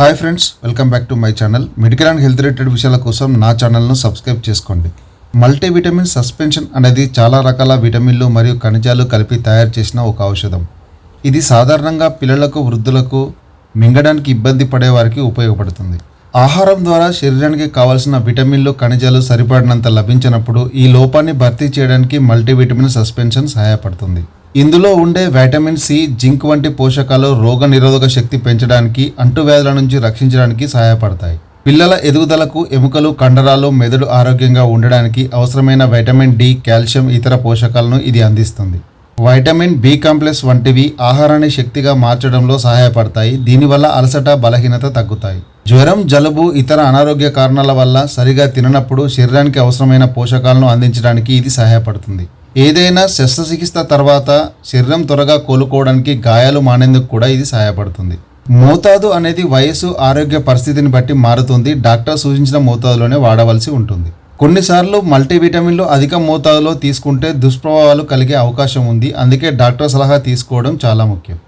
Hi friends welcome back to my channel. Medical and health related విషయాల కోసం నా ఛానల్ను సబ్స్క్రైబ్ చేసుకోండి. మల్టీవిటమిన్ సస్పెన్షన్ అనేది చాలా రకాల విటమిన్లు మరియు ఖనిజాలు కలిపి తయారు చేసిన ఒక ఔషధం. ఇది సాధారణంగా పిల్లలకు వృద్ధులకు మింగడానికి ఇబ్బంది పడే వారికి ఉపయోగపడుతుంది. ఆహారం ద్వారా శరీరానికి కావాల్సిన విటమిన్లు ఖనిజాలు సరిపడినంత లభించినప్పుడు ఈ లోపాన్ని భర్తీ చేయడానికి మల్టీవిటమిన్ సస్పెన్షన్ సహాయపడుతుంది. ఇందులో ఉండే వైటమిన్ సి జింక్ వంటి పోషకాలు రోగ నిరోధక శక్తి పెంచడానికి అంటువ్యాధుల నుంచి రక్షించడానికి సహాయపడతాయి. పిల్లల ఎదుగుదలకు ఎముకలు కండరాలు మెదడు ఆరోగ్యంగా ఉండడానికి అవసరమైన వైటమిన్ డి కాల్షియం ఇతర పోషకాలను ఇది అందిస్తుంది. వైటమిన్ బి కాంప్లెక్స్ వంటివి ఆహారాన్ని శక్తిగా మార్చడంలో సహాయపడతాయి. దీనివల్ల అలసట బలహీనత తగ్గుతాయి. జ్వరం జలుబు ఇతర అనారోగ్య కారణాల వల్ల సరిగా తిననప్పుడు శరీరానికి అవసరమైన పోషకాలను అందించడానికి ఇది సహాయపడుతుంది. ఏదైనా శస్త్రచికిత్స తర్వాత శరీరం త్వరగా కోలుకోవడానికి గాయాలు మానేందుకు కూడా ఇది సహాయపడుతుంది. మోతాదు అనేది వయసు ఆరోగ్య పరిస్థితిని బట్టి మారుతుంది. డాక్టర్ సూచించిన మోతాదులోనే వాడవలసి ఉంటుంది. కొన్నిసార్లు మల్టీవిటమిన్లు అధిక మోతాదులో తీసుకుంటే దుష్ప్రభావాలు కలిగే అవకాశం ఉంది. అందుకే డాక్టర్ సలహా తీసుకోవడం చాలా ముఖ్యం.